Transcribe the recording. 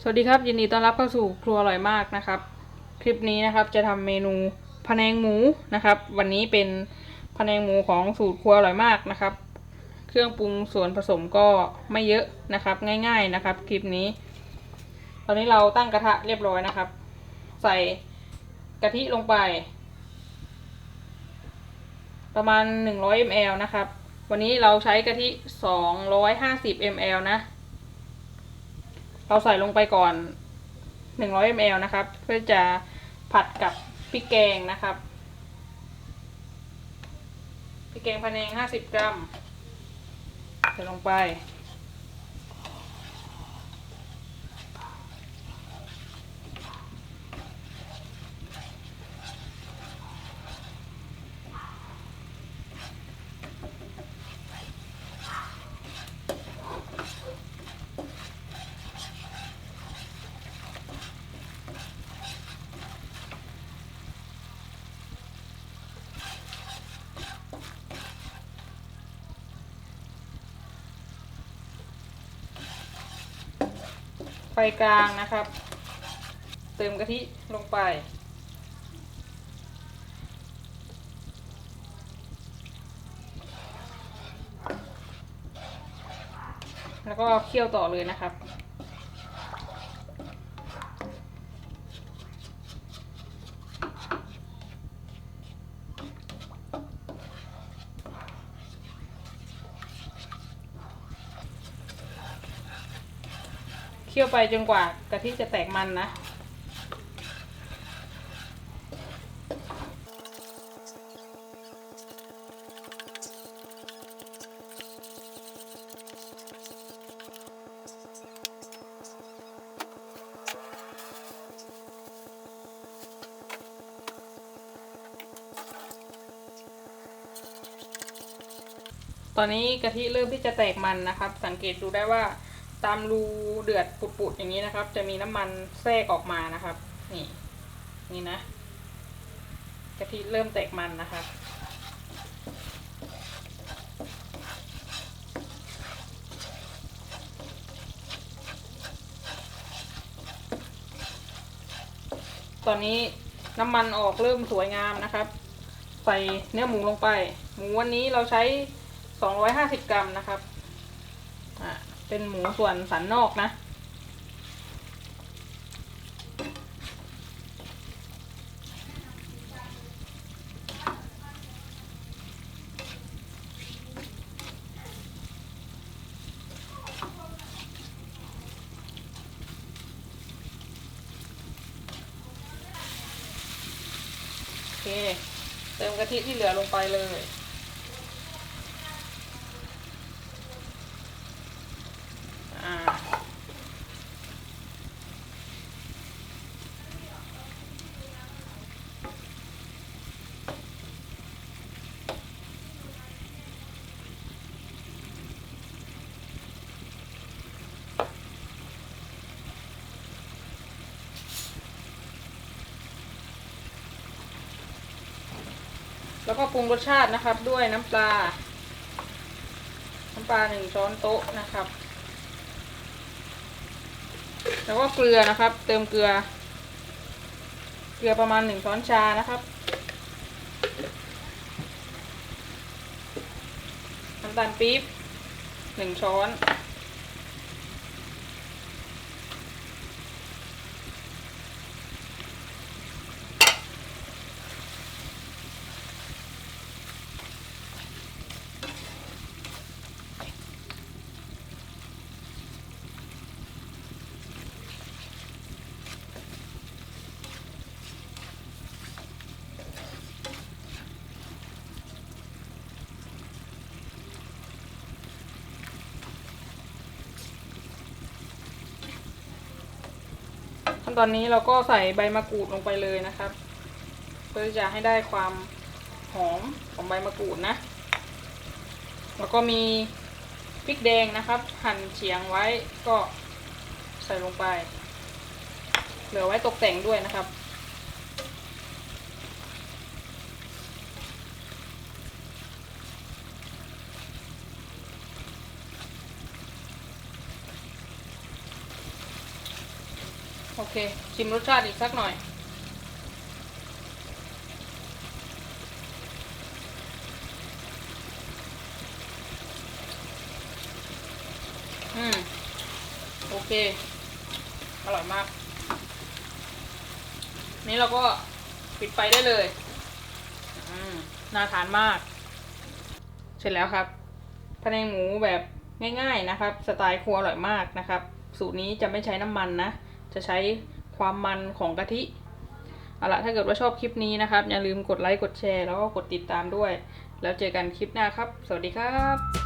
สวัสดีครับ ยินดีต้อนรับเข้าสู่ครัวอร่อยมากนะครับ คลิปนี้นะครับจะทำเมนูพะแนงหมูนะครับ วันนี้เป็นพะแนงหมูของสูตรครัวอร่อยมากนะครับ เครื่องปรุงส่วนผสมก็ไม่เยอะนะครับ ง่าย ๆนะครับ คลิปนี้ ตอนนี้เราตั้งกระทะเรียบร้อยนะครับ ใส่กะทิลงไป ประมาณ 100 ml นะครับ วันนี้เราใช้กะทิ 250 ml นะ เราใส่ลงไปก่อน 100 ml นะครับ เพื่อจะผัดกับพริกแกงนะครับพริกแกงพะแนง 50 กรัมใส่ลงไป ไฟกลางนะครับ เติมกะทิลงไป แล้วก็เคี่ยวต่อเลยนะครับ คี่ยวไปจนกว่ากะทิจะแตกมันนะ ตอนนี้กะทิเริ่มที่จะแตกมันนะครับ สังเกตดูได้ว่า ตามรูเดือดปุดๆอย่างนี้นะครับ จะมีน้ำมันแทรกออกมานะครับ นี่นี่นะกะทิเริ่มแตกมันนะครับตอนนี้น้ำมันออกเริ่มสวยงามนะครับ ใส่เนื้อหมูลงไป หมูวันนี้เราใช้ 250 กรัมนะครับอ่า เป็นหมูส่วนสันนอกนะ โอเค เติมกะทิที่เหลือลงไปเลย อ่า แล้วก็ปรุงรสชาตินะครับด้วยน้ำปลา น้ำปลาหนึ่งช้อนโต๊ะนะครับ แล้วก็เกลือนะครับ เติมเกลือ เกลือประมาณหนึ่งช้อนชานะครับ น้ำตาลปี๊บหนึ่งช้อน ขั้นตอนนี้เราก็ใส่ใบมะกรูดลงไปเลยนะครับ เพื่อจะให้ได้ความหอมของใบมะกรูดนะ แล้วก็มีพริกแดงนะครับ หั่นเฉียงไว้ก็ใส่ลงไป เหลือไว้ตกแต่งด้วยนะครับ โอเค ชิมรสชาติอีกสักหน่อย อืม โอเค อร่อยมาก นี่เราก็ปิดไฟได้เลยอืมน่าทานมาก เสร็จแล้วครับพะแนงหมูแบบง่าย ๆนะครับ สไตล์ครัวอร่อยมากนะครับ สูตรนี้จะไม่ใช้น้ำมันนะ จะใช้ความมันของกะทิเอาละถ้าเกิดว่าชอบคลิปนี้นะครับ อย่าลืมกดไลค์กดแชร์แล้วก็กดติดตามด้วย แล้วเจอกันคลิปหน้าครับ สวัสดีครับ